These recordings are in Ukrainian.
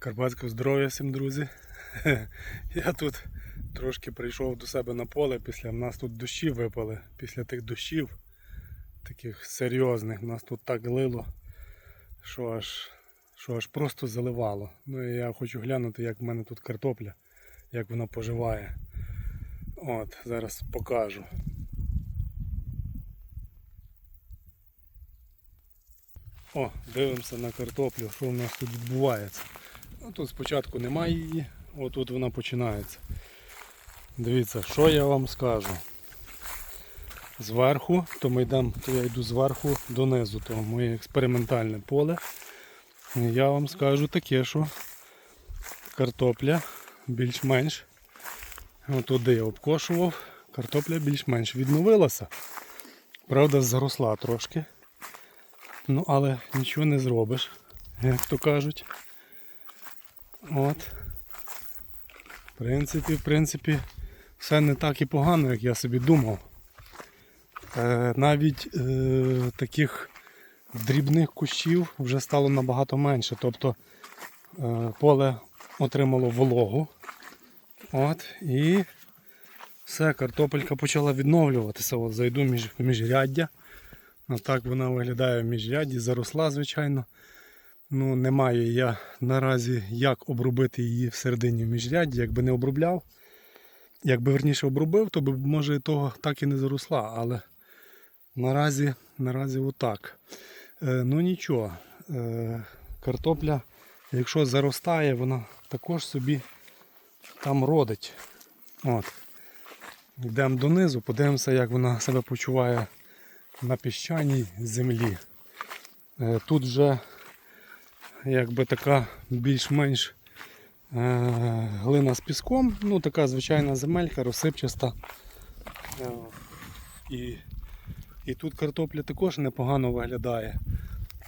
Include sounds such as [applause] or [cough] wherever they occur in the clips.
Карпатського здоров'я всім, друзі. [laughs] Я тут трошки прийшов до себе на поле після в нас тут дощі випали. Після тих дощів, таких серйозних, в нас тут так лило, що аж, що аж просто заливало. Ну і я хочу глянути, як в мене тут картопля, як вона поживає. От, зараз покажу. О, дивимося на картоплю, що в нас тут відбувається. Ну, тут спочатку немає її, отут вона починається. Дивіться, що я вам скажу. Зверху, то ми йдемо, то я йду зверху донизу, то моє експериментальне поле. Я вам скажу таке, що картопля більш-менш, туди я обкошував, картопля більш-менш відновилася. Правда, заросла трошки. Ну, але нічого не зробиш, як то кажуть. От. В принципі, в принципі, все не так і погано, як я собі думав. Е, навіть е, таких дрібних кущів вже стало набагато менше. Тобто е, поле отримало вологу. От, і все, картопелька почала відновлюватися. От зайду між, міжряддя. Отак вона виглядає в міжрядді, заросла, звичайно. Ну, немає я наразі як обробити її всередині в міжрядді, якби не обробляв. Якби верніше обробив, то б, може того так і не заросла. Але наразі, наразі отак. Е, ну нічого, е, картопля, якщо заростає, вона також собі там родить. От. Йдемо донизу, подивимося, як вона себе почуває на піщаній землі. Е, Тут вже якби така більш-менш е, глина з піском, ну така звичайна земелька, розсипчаста. Е, І, і тут картопля також непогано виглядає.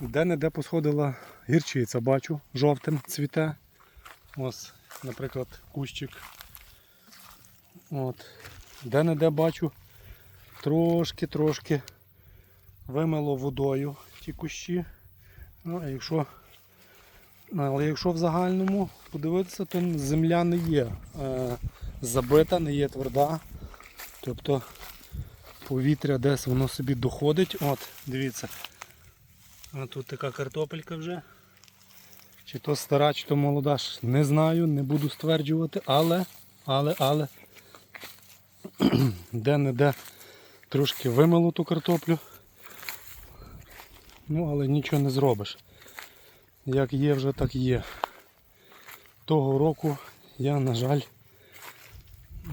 Де-не-де посходила гірчиця, бачу, жовтим цвіте. Ось, наприклад, кущик. От. Де-не-де бачу трошки-трошки вимило водою ті кущі. Ну, а якщо, але якщо в загальному подивитися, то земля не є е, забита, не є тверда. Тобто повітря десь воно собі доходить. От, дивіться. А тут така картопелька вже. Чи то стара, чи то молода, не знаю, не буду стверджувати, але, але, але [clears throat] де-не-де трошки вимило ту картоплю. Ну, але нічого не зробиш. Як є вже, так є. Того року я, на жаль,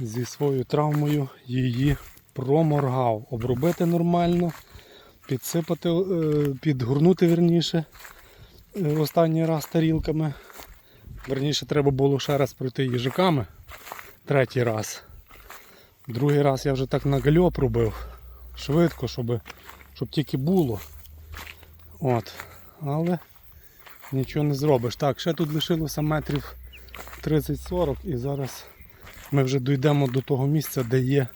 зі своєю травмою її проморгав. Обробити нормально, підсипати, е, підгорнути верніше е, останній раз тарілками. Верніше треба було ще раз пройти їжаками. Третій раз. Другий раз я вже так на гальоп робив. Швидко, щоб, щоб тільки було. От. Але нічого не зробиш. Так, ще тут лишилося метрів 30-40 і зараз ми вже дійдемо до того місця, де є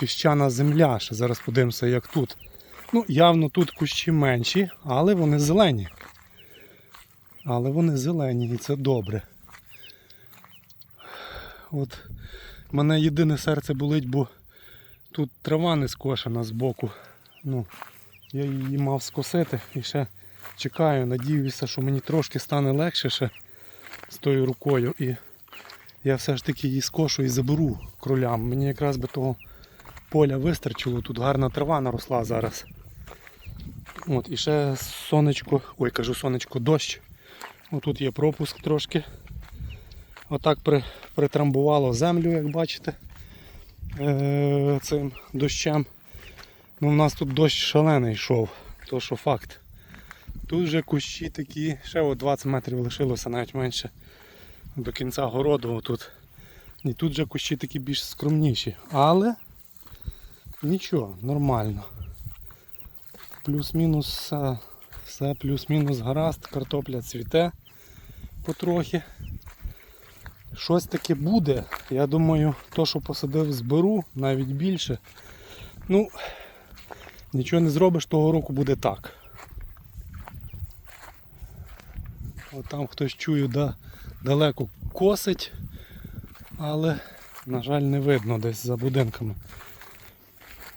піщана земля. Ще зараз подивимося, як тут. Ну, явно тут кущі менші, але вони зелені. Але вони зелені і це добре. От мене єдине серце болить, бо тут трава не скошена збоку. Ну, я її мав скосити і ще чекаю, надіюся, що мені трошки стане легше ще з тою рукою. І я все ж таки її скошу і заберу кролям. Мені якраз би того поля вистачило, тут гарна трава наросла зараз. От, І ще сонечко, ой, кажу сонечко, дощ. Отут є пропуск трошки. Отак при, притрамбувало землю, як бачите, е- цим дощем. Ну, у нас тут дощ шалений йшов, то що факт. Тут вже кущі такі, ще от 20 метрів лишилося, навіть менше до кінця городу. Отут. І тут вже кущі такі більш скромніші. Але нічого, нормально. Плюс-мінус все, плюс-мінус гаразд, картопля цвіте потрохи. Щось таке буде. Я думаю, то, що посадив, зберу, навіть більше. Ну, Нічого не зробиш, того року буде так. От там хтось чую да, далеко косить, але, на жаль, не видно десь за будинками.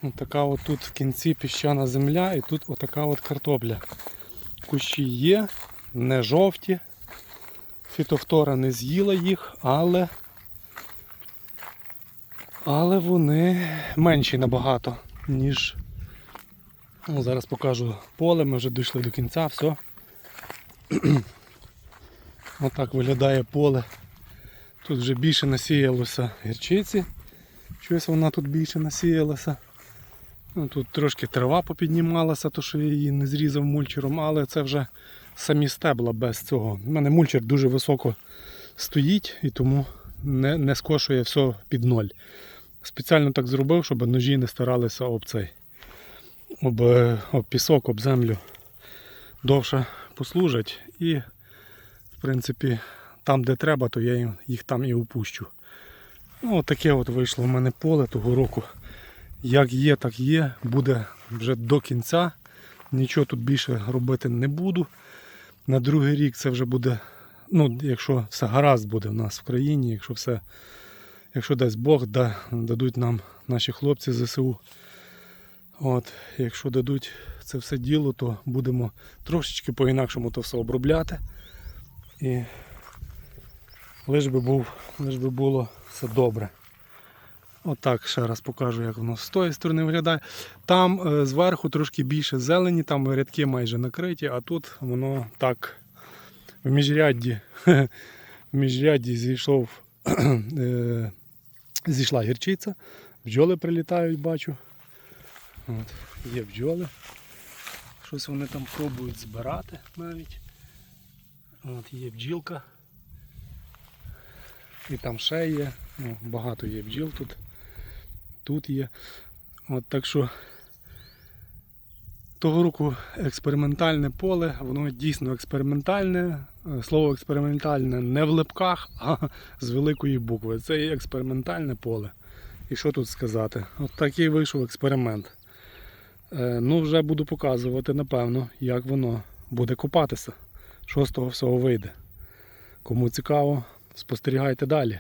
От така от тут в кінці піщана земля і тут отака от картопля. Кущі є, не жовті. Фітофтора не з'їла їх, але, але вони менші набагато, ніж. Ну, зараз покажу поле, ми вже дійшли до кінця, все. Отак виглядає поле. Тут вже більше насіялося гірчиці. Щось вона тут більше насіялася. Ну, тут трошки трава попіднімалася, то що я її не зрізав мульчером, але це вже самі стебла без цього. У мене мульчер дуже високо стоїть і тому не, не скошує все під ноль. Спеціально так зробив, щоб ножі не старалися об цей об, е, об пісок, об землю довше послужать. І, принципі, там, де треба, то я їх там і упущу. Ну, таке от вийшло в мене поле того року. Як є, так є. Буде вже до кінця. Нічого тут більше робити не буду. На другий рік це вже буде, ну, якщо все гаразд буде в нас в країні, якщо все, якщо дасть Бог, да, дадуть нам наші хлопці ЗСУ. От, якщо дадуть це все діло, то будемо трошечки по-інакшому то все обробляти. І лиш би, був, лиш би було все добре. Отак ще раз покажу, як воно з тої сторони виглядає. Там е, зверху трошки більше зелені, там рядки майже накриті, а тут воно так в міжрядді, [laughs] в міжрядді зійшов, [clears throat] е, зійшла гірчиця, бджоли прилітають, бачу. От, є бджоли. Щось вони там пробують збирати навіть. От є бджілка. І там ще є. Ну, багато є бджіл тут. Тут є. От так що того року експериментальне поле, воно дійсно експериментальне. Е, Слово експериментальне не в липках, [laughs] а з великої букви. Це є експериментальне поле. І що тут сказати? От такий вийшов експеримент. Е, Ну, вже буду показувати, напевно, як воно буде копатися. З всього вийде. Кому цікаво, спостерігайте далі.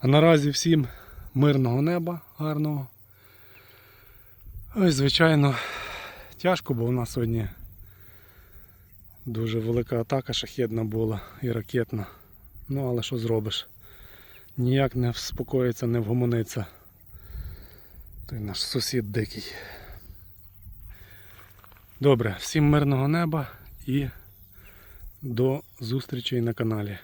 А наразі всім мирного неба, гарного. Ось, звичайно, тяжко, бо у нас сьогодні дуже велика атака шахідна була і ракетна. Ну, але що зробиш? Ніяк не вспокоїться, не вгомониться. Той наш сусід дикий. Добре, всім мирного неба і до зустрічей на каналі.